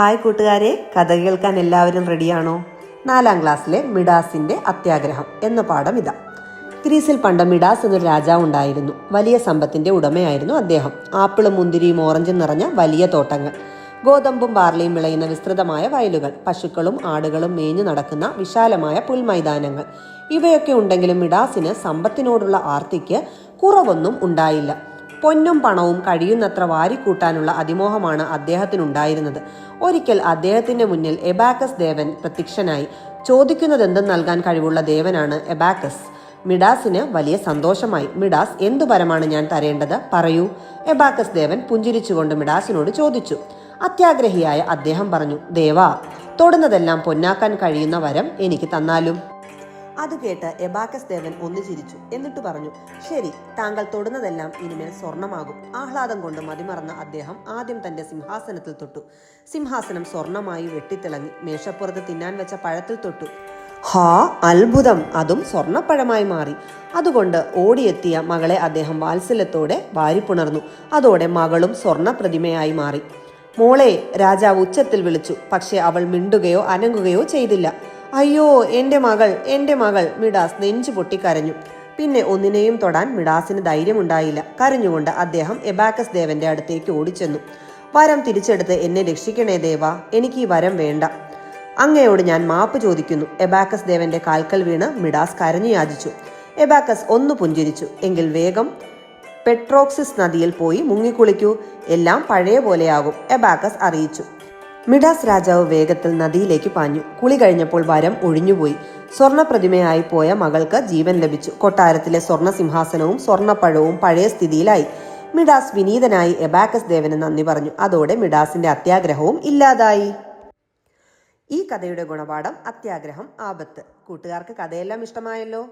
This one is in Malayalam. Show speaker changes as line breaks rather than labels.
ഹായ് കൂട്ടുകാരെ കഥ കേൾക്കാൻ എല്ലാവരും റെഡിയാണോ? നാലാം ക്ലാസ്സിലെ മിഡാസിന്റെ അത്യാഗ്രഹം എന്ന പാഠം ഇതാ. ഗ്രീസിൽ പണ്ട് മിഡാസ് എന്നൊരു രാജാവ് ഉണ്ടായിരുന്നു. വലിയ സമ്പത്തിന്റെ ഉടമയായിരുന്നു അദ്ദേഹം. ആപ്പിളും മുന്തിരിയും ഓറഞ്ചും നിറഞ്ഞ വലിയ തോട്ടങ്ങൾ. ഗോതമ്പും ബാർലിയും വിളയുന്ന വിസ്തൃതമായ വയലുകൾ. പശുക്കളും ആടുകളും മേഞ്ഞു നടക്കുന്ന വിശാലമായ പുൽമൈതാനങ്ങൾ. ഇവയൊക്കെ ഉണ്ടെങ്കിലും മിഡാസിന് സമ്പത്തിനോടുള്ള ആർത്തിക്ക് കുറവൊന്നും ഉണ്ടായില്ല. പൊന്നും പണവും കഴിയുന്നത്ര വാരിക്കൂട്ടാനുള്ള അതിമോഹമാണ് അദ്ദേഹത്തിനുണ്ടായിരുന്നത്. ഒരിക്കൽ അദ്ദേഹത്തിന്റെ മുന്നിൽ എബാക്കസ് ദേവൻ പ്രത്യക്ഷനായി ചോദിക്കുന്നതെന്തും നൽകാൻ കഴിവുള്ള ദേവനാണ് എബാക്കസ്. മിഡാസിന് വലിയ സന്തോഷമായി മിഡാസ് എന്തു പരമാണ് ഞാൻ തരേണ്ടത്? പറയൂ. എബാക്കസ് ദേവൻ പുഞ്ചിരിച്ചുകൊണ്ട് മിഡാസിനോട് ചോദിച്ചു. അത്യാഗ്രഹിയായ അദ്ദേഹം പറഞ്ഞു ദേവാ തൊടുന്നതെല്ലാം പൊന്നാക്കാൻ കഴിയുന്ന വരം എനിക്ക് തന്നാലും. അത് കേട്ട് എബാക്കസ് ദേവൻ ഒന്ന് ചിരിച്ചു. എന്നിട്ട് പറഞ്ഞു ശരി താങ്കൾ തൊടുന്നതെല്ലാം ഇനിമേൽ സ്വർണമാകും. ആഹ്ലാദം കൊണ്ട് മതിമറന്ന അദ്ദേഹം ആദ്യം തന്റെ സിംഹാസനത്തിൽ തൊട്ടു. സിംഹാസനം സ്വർണമായി വെട്ടിത്തിളങ്ങി മേശപ്പുറത്ത് തിന്നാൻ വെച്ച പഴത്തിൽ തൊട്ടു. ഹാ അത്ഭുതം! അതും സ്വർണപ്പഴമായി മാറി. അതുകൊണ്ട് ഓടിയെത്തിയ മകളെ അദ്ദേഹം വാത്സല്യത്തോടെ വാരിപ്പുണർന്നു. അതോടെ മകളും സ്വർണ പ്രതിമയായി മാറി. മോളെ രാജാവ് ഉച്ചത്തിൽ വിളിച്ചു. പക്ഷെ അവൾ മിണ്ടുകയോ അനങ്ങുകയോ ചെയ്തില്ല. അയ്യോ എന്റെ മകൾ എന്റെ മകൾ മിഡാസ് നെഞ്ചു പൊട്ടിക്കരഞ്ഞു. പിന്നെ ഒന്നിനെയും തൊടാൻ മിഡാസിന് ധൈര്യമുണ്ടായില്ല. കരഞ്ഞുകൊണ്ട് അദ്ദേഹം എബാക്കസ് ദേവന്റെ അടുത്തേക്ക് ഓടിച്ചെന്നു. വരം തിരിച്ചെടുത്ത് എന്നെ രക്ഷിക്കണേ ദേവ എനിക്ക് ഈ വരം വേണ്ട. അങ്ങയോട് ഞാൻ മാപ്പ് ചോദിക്കുന്നു. എബാക്കസ് ദേവന്റെ കാൽക്കൽ വീണ് മിഡാസ് കരഞ്ഞു യാചിച്ചു. എബാക്കസ് ഒന്ന് പുഞ്ചിരിച്ചു. എങ്കിൽ വേഗം പെട്രോക്സിസ് നദിയിൽ പോയി മുങ്ങിക്കുളിക്കൂ. എല്ലാം പഴയ പോലെയാകും എബാക്കസ് അറിയിച്ചു. മിഡാസ് രാജാവ് വേഗത്തിൽ നദിയിലേക്ക് പാഞ്ഞു. കുളി കഴിഞ്ഞപ്പോൾ വരം ഒഴിഞ്ഞുപോയി. സ്വർണപ്രതിമയായി പോയ മകൾക്ക് ജീവൻ ലഭിച്ചു. കൊട്ടാരത്തിലെ സ്വർണ സിംഹാസനവും സ്വർണപ്പഴവും പഴയ സ്ഥിതിയിലായി. മിഡാസ് വിനീതനായി എബാക്കസ് ദേവന് നന്ദി പറഞ്ഞു. അതോടെ മിഡാസിന്റെ അത്യാഗ്രഹവും ഇല്ലാതായി. ഈ കഥയുടെ ഗുണപാഠം അത്യാഗ്രഹം ആപത്ത്. കൂട്ടുകാർക്ക് കഥയെല്ലാം ഇഷ്ടമായല്ലോ?